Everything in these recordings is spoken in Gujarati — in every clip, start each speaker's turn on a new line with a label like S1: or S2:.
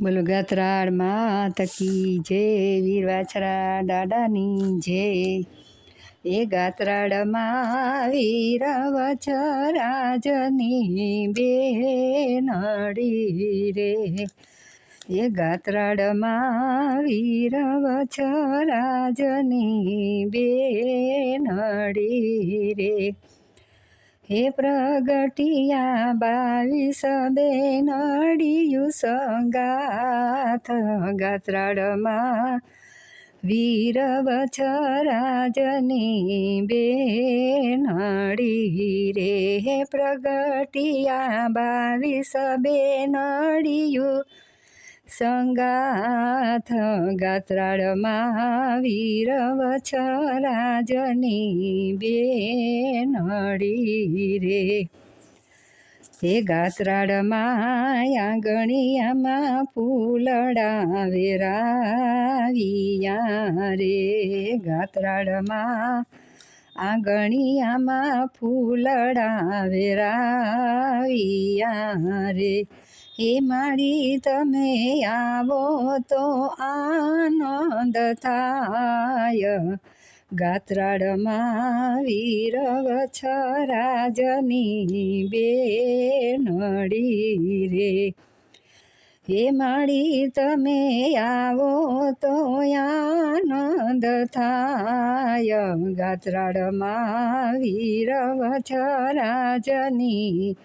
S1: બોલો ગાત્રાળ માત કી જય વીરવાછરા દાદાની જય એ ગાત્રાળમાં વીર બે બેનડી રે. એ ગાત્રાળમાં વીર બે બેનડી રે. હે પ્રગટિયા બાવીસ બેનડિયું સંગાથ ગાત્રાળમાં વીર બે નડી રે હે પ્રગટિયા બાવીસ બેનડિયું સંગાથ ગાત્રાળમાં વીર વછરાજની બેનડી રે. હે ગાત્રાળમાં આંગણિયામાં ફૂલડા વેરાવિયા રે. ગાત્રાળમાં આંગણિયામાં ફૂલડા વેરાવિયા રે. હે મારી તમે આવો તો આનંદ થાય. ગાત્રાળમાં વીર બે બેનડી રે. હે માળી તમે આવો તો આનંદ થાય. ગાત્રાળમાં વીર વછરાજની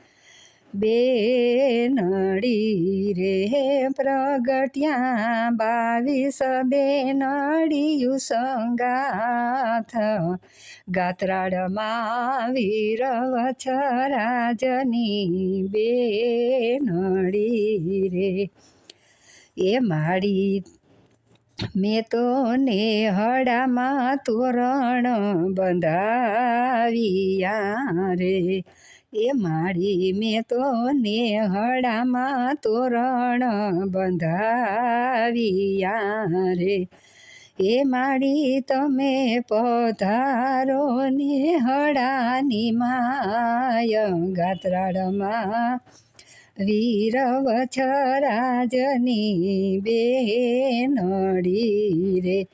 S1: બેનડી રે પ્રગટ્યા બાવીસ બેનડિયું સંગાથ. ગાત્રાળમાં વીર બે બેનડી રે. એ માડી મેં તો નેહડામાં તોરણ બંધાવ્યા રે. એ મારી મેં તો નેહડામાં તોરણ બંધાવ્યા રે. એ માડી તમે પધારો નેહડાની માય ગાત્રાળમાં. બે બેનડી રે.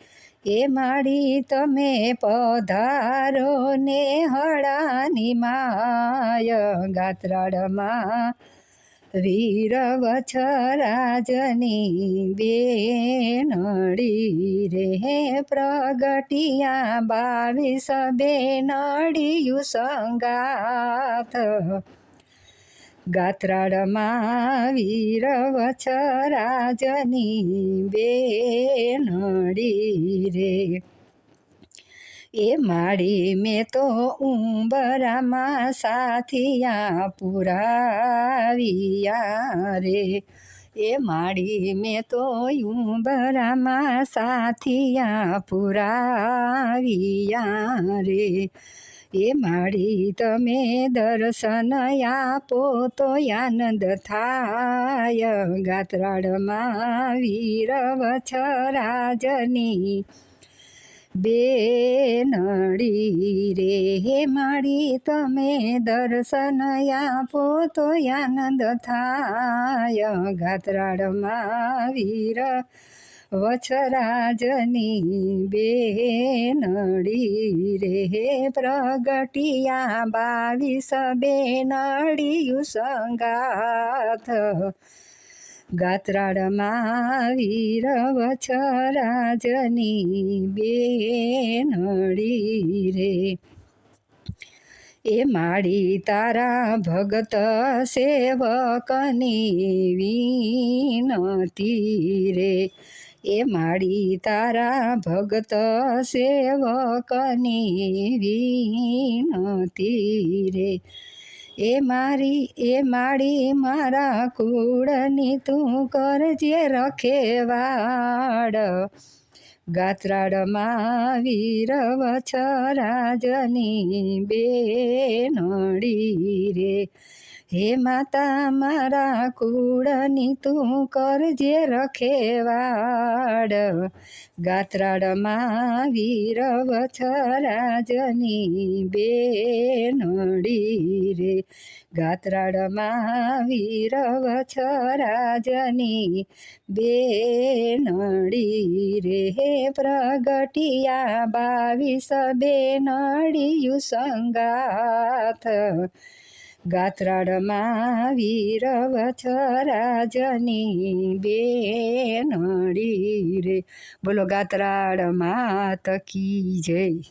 S1: એ માડી તમે પધારો ને હળાની માય ગાત્રાળમાં વીર વછરાજની બેનડી રે પ્રગટિયા બાવીસ બેનડિયું સંગાથ ગાત્રાળમાં વીર વછરાજની બેનડી રે. એ માડી મેં તો ઉંબરામાં સાથિયા પુરાવિયા રે. એ માડી મેં તો ઉંબરામાં સાથિયા પુરાવિયા રે. એ મારી તમે દર્શન આપો તો આનંદ થાય. ગાત્રાળમાં વીર વછરાજની બેનડી રે, હે મારી તમે દર્શન આપો તો આનંદ થાય. ગાત્રાળમાં વીર વછરાજની બેનડી રે પ્રગટિયા બાવીસ બેનડીયું સંગાથ ગાત્રાળમાં વીર વછરાજની બેનડી રે. એ માડી તારા ભગત સેવકની વિનતી રે. એ માડી તારા ભગત સેવકની વિનતી રે. એ મારી, એ માડી મારા કુળની તું કરજે રખેવાડ ગાત્રાળમાં વીર વછરાજની બેનડી રે. હે માતા, મારા કુળની તું કરજે રખેવાડ ગાત્રાળમાં વીર વછરાજની બેનડી રે. ગાત્રાળમાં વીર વછરાજની બેનડી રે. હે પ્રગટિયા બાવીસ બેનડિયું સંગાથ. ગાત્રાળમાં બે બેનડી રે. બોલો ગાત્રાળ તકી જય.